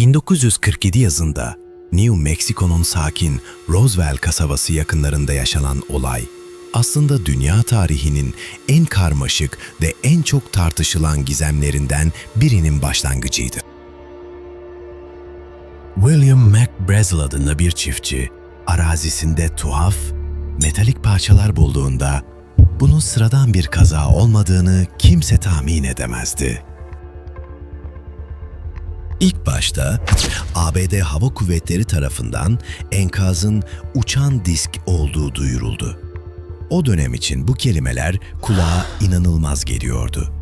1947 yazında New Mexico'nun sakin Roswell kasabası yakınlarında yaşanan olay aslında dünya tarihinin en karmaşık ve en çok tartışılan gizemlerinden birinin başlangıcıydı. William McBrazel adında bir çiftçi arazisinde tuhaf, metalik parçalar bulduğunda bunun sıradan bir kaza olmadığını kimse tahmin edemezdi. İlk başta ABD Hava Kuvvetleri tarafından enkazın uçan disk olduğu duyuruldu. O dönem için bu kelimeler kulağa inanılmaz geliyordu.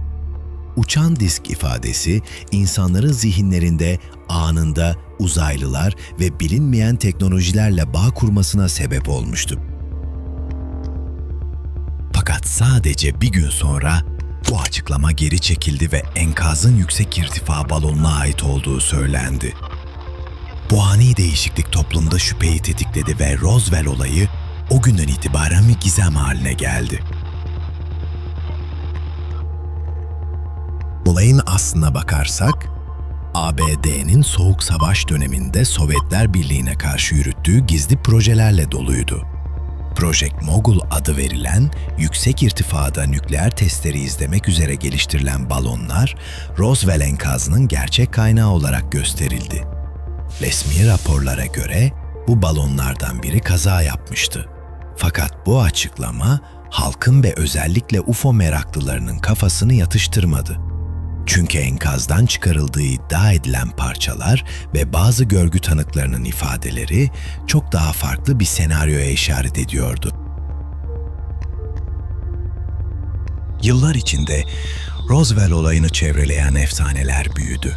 Uçan disk ifadesi insanların zihinlerinde anında uzaylılar ve bilinmeyen teknolojilerle bağ kurmasına sebep olmuştu. Fakat sadece bir gün sonra bu açıklama geri çekildi ve enkazın yüksek irtifa balonuna ait olduğu söylendi. Bu ani değişiklik toplumda şüpheyi tetikledi ve Roswell olayı o günden itibaren bir gizem haline geldi. Olayın aslına bakarsak, ABD'nin Soğuk Savaş döneminde Sovyetler Birliği'ne karşı yürüttüğü gizli projelerle doluydu. Project Mogul adı verilen yüksek irtifada nükleer testleri izlemek üzere geliştirilen balonlar Roswell enkazının gerçek kaynağı olarak gösterildi. Resmi raporlara göre bu balonlardan biri kaza yapmıştı. Fakat bu açıklama halkın ve özellikle UFO meraklılarının kafasını yatıştırmadı. Çünkü enkazdan çıkarıldığı iddia edilen parçalar ve bazı görgü tanıklarının ifadeleri çok daha farklı bir senaryoya işaret ediyordu. Yıllar içinde Roswell olayını çevreleyen efsaneler büyüdü.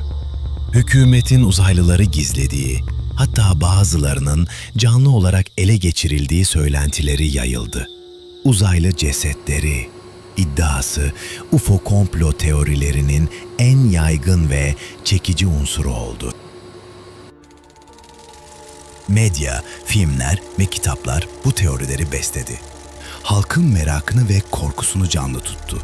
Hükümetin uzaylıları gizlediği, hatta bazılarının canlı olarak ele geçirildiği söylentileri yayıldı. Uzaylı cesetleri, iddiası UFO komplo teorilerinin en yaygın ve çekici unsuru oldu. Medya, filmler ve kitaplar bu teorileri besledi. Halkın merakını ve korkusunu canlı tuttu.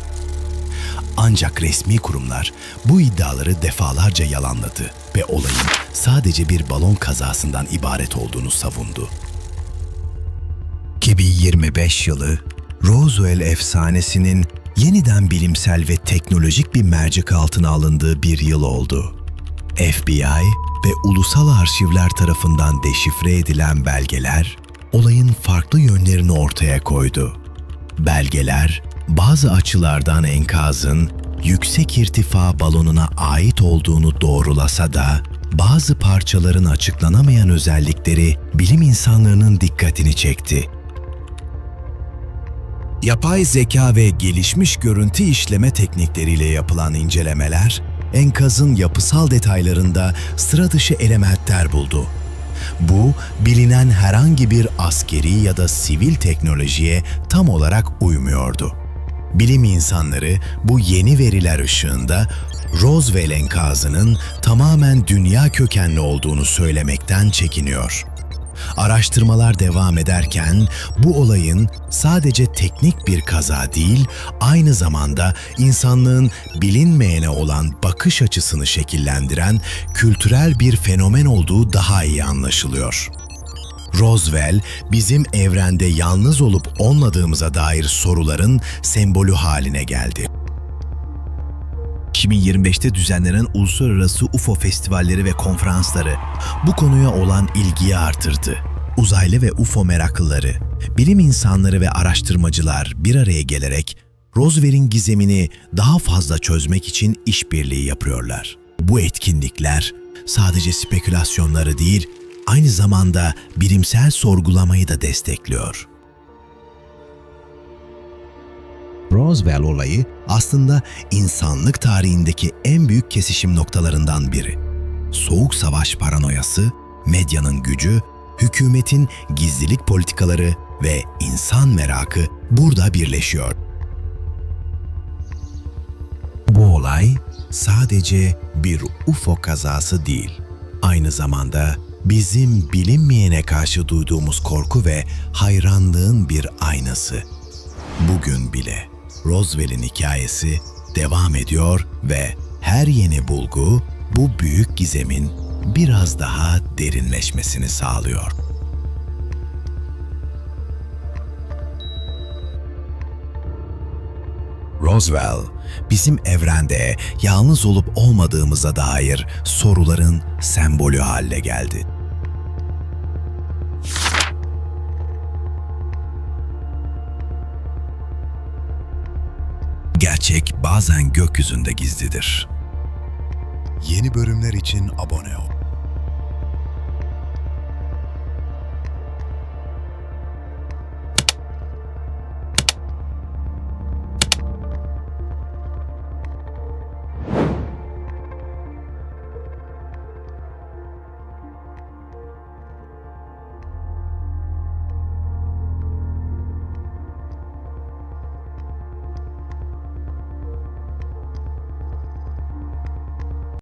Ancak resmi kurumlar bu iddiaları defalarca yalanladı ve olayın sadece bir balon kazasından ibaret olduğunu savundu. 2025 yılı Roswell efsanesinin yeniden bilimsel ve teknolojik bir mercek altına alındığı bir yıl oldu. FBI ve ulusal arşivler tarafından deşifre edilen belgeler olayın farklı yönlerini ortaya koydu. Belgeler bazı açılardan enkazın yüksek irtifa balonuna ait olduğunu doğrulasa da bazı parçaların açıklanamayan özellikleri bilim insanlarının dikkatini çekti. Yapay zeka ve gelişmiş görüntü işleme teknikleriyle yapılan incelemeler, enkazın yapısal detaylarında sıra dışı elementler buldu. Bu, bilinen herhangi bir askeri ya da sivil teknolojiye tam olarak uymuyordu. Bilim insanları bu yeni veriler ışığında Roswell enkazının tamamen dünya kökenli olduğunu söylemekten çekiniyor. Araştırmalar devam ederken bu olayın sadece teknik bir kaza değil, aynı zamanda insanlığın bilinmeyene olan bakış açısını şekillendiren kültürel bir fenomen olduğu daha iyi anlaşılıyor. Roswell, bizim evrende yalnız olup olmadığımıza dair soruların sembolü haline geldi. 2025'te düzenlenen uluslararası UFO festivalleri ve konferansları bu konuya olan ilgiyi artırdı. Uzaylı ve UFO meraklıları, bilim insanları ve araştırmacılar bir araya gelerek Roswell'in gizemini daha fazla çözmek için işbirliği yapıyorlar. Bu etkinlikler sadece spekülasyonları değil, aynı zamanda bilimsel sorgulamayı da destekliyor. Roswell olayı aslında insanlık tarihindeki en büyük kesişim noktalarından biri. Soğuk savaş paranoyası, medyanın gücü, hükümetin gizlilik politikaları ve insan merakı burada birleşiyor. Bu olay sadece bir UFO kazası değil, aynı zamanda bizim bilinmeyene karşı duyduğumuz korku ve hayranlığın bir aynası. Bugün bile Roswell'in hikayesi devam ediyor ve her yeni bulgu bu büyük gizemin biraz daha derinleşmesini sağlıyor. Roswell, bizim evrende yalnız olup olmadığımıza dair soruların sembolü haline geldi. Gerçek bazen gökyüzünde gizlidir. Yeni bölümler için abone ol.